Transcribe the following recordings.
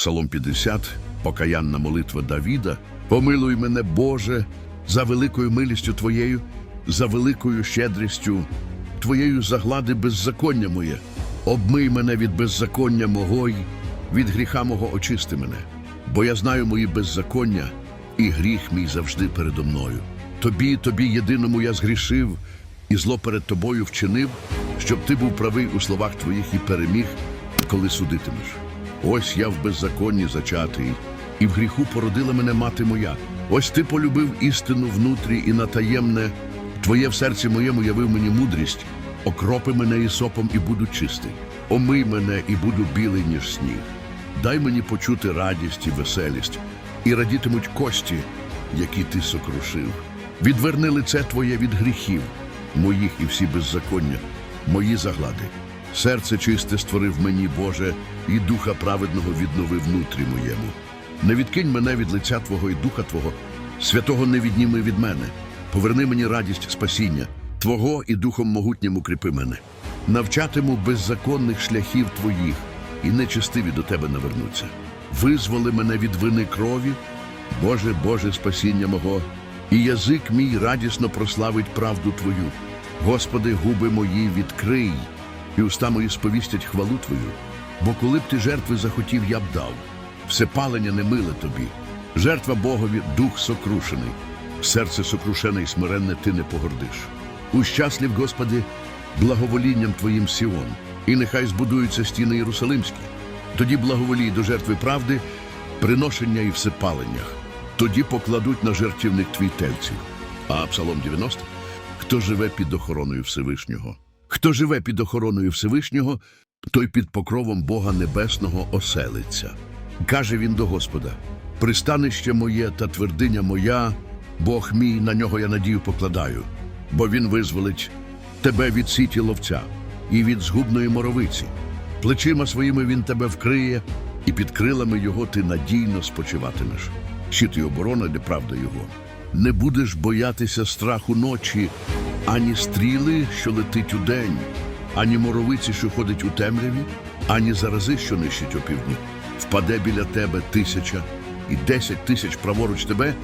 Псалом 50, покаянна молитва Давіда. Помилуй мене, Боже, за великою милістю Твоєю, за великою щедрістю Твоєю заглади беззаконня моє. Обмий мене від беззаконня мого й від гріха мого очисти мене. Бо я знаю мої беззаконня, і гріх мій завжди передо мною. Тобі, тобі єдиному я згрішив, і зло перед тобою вчинив, щоб ти був правий у словах твоїх і переміг, коли судитимеш. Ось я в беззаконні зачатий, і в гріху породила мене мати моя. Ось ти полюбив істину внутрі і натаємне, твоє в серці моєму явив мені мудрість, окропи мене ісопом і буду чистий. Омий мене і буду білий, ніж сніг. Дай мені почути радість і веселість, і радітимуть кості, які ти сокрушив. Відверни лице твоє від гріхів, моїх і всі беззаконня, мої заглади. Серце чисте створив мені, Боже, і духа праведного віднови внутрі моєму. Не відкинь мене від лиця Твого і духа Твого, святого не відніми від мене. Поверни мені радість спасіння, Твого і духом могутнім укріпи мене. Навчатиму беззаконних шляхів Твоїх, і нечестиві до Тебе навернуться. Визволи мене від вини крові, Боже, Боже, спасіння мого, і язик мій радісно прославить правду Твою. Господи, губи мої відкрий, і уста сповістять хвалу Твою. Бо коли б ти жертви захотів, я б дав. Всепалення не миле тобі. Жертва Богові дух сокрушений. Серце сокрушене і смиренне ти не погордиш. Ущаслів, Господи, благоволінням Твоїм Сіон, і нехай збудуються стіни Єрусалимські. Тоді благоволій до жертви правди, приношення і всепаленнях. Тоді покладуть на жертівник твій тельців. А Псалом 90. Хто живе під охороною Всевишнього? Хто живе під охороною Всевишнього, той під покровом Бога Небесного оселиться. Каже він до Господа: Пристанище моє та твердиня моя, Бог мій, на нього я надію покладаю, бо він визволить тебе від сіті ловця і від згубної моровиці. Плечима своїми він тебе вкриє, і під крилами його ти надійно спочиватимеш. Щит і оборона для правда його. Не будеш боятися страху ночі, ані стріли, що летить удень, ані моровиці, що ходить у темряві, ані зарази, що нищить опівдні. Впаде біля тебе тисяча і десять тисяч праворуч тебе,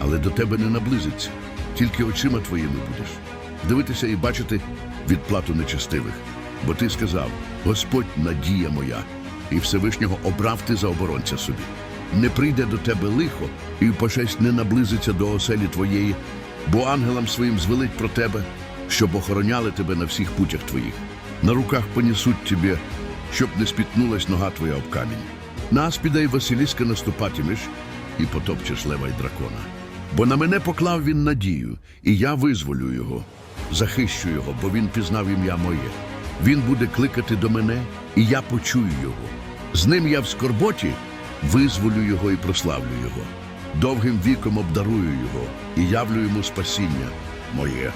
але до тебе не наблизиться. Тільки очима твоїми будеш. Дивитися і бачити відплату нечестивих. Бо ти сказав: Господь надія моя, і Всевишнього обрав ти за оборонця собі. Не прийде до тебе лихо, і пошесть не наблизиться до оселі твоєї, бо ангелам своїм звелить про тебе, щоб охороняли тебе на всіх путях твоїх. На руках понесуть тебе, щоб не спітнулась нога твоя об камінь. На аспіда й Василіска наступатимеш, і потопчеш лева й дракона. Бо на мене поклав він надію, і я визволю його, захищу його, бо він пізнав ім'я моє. Він буде кликати до мене, і я почую його. З ним я в скорботі визволю його і прославлю його. Довгим віком обдарую його і явлю йому спасіння моє.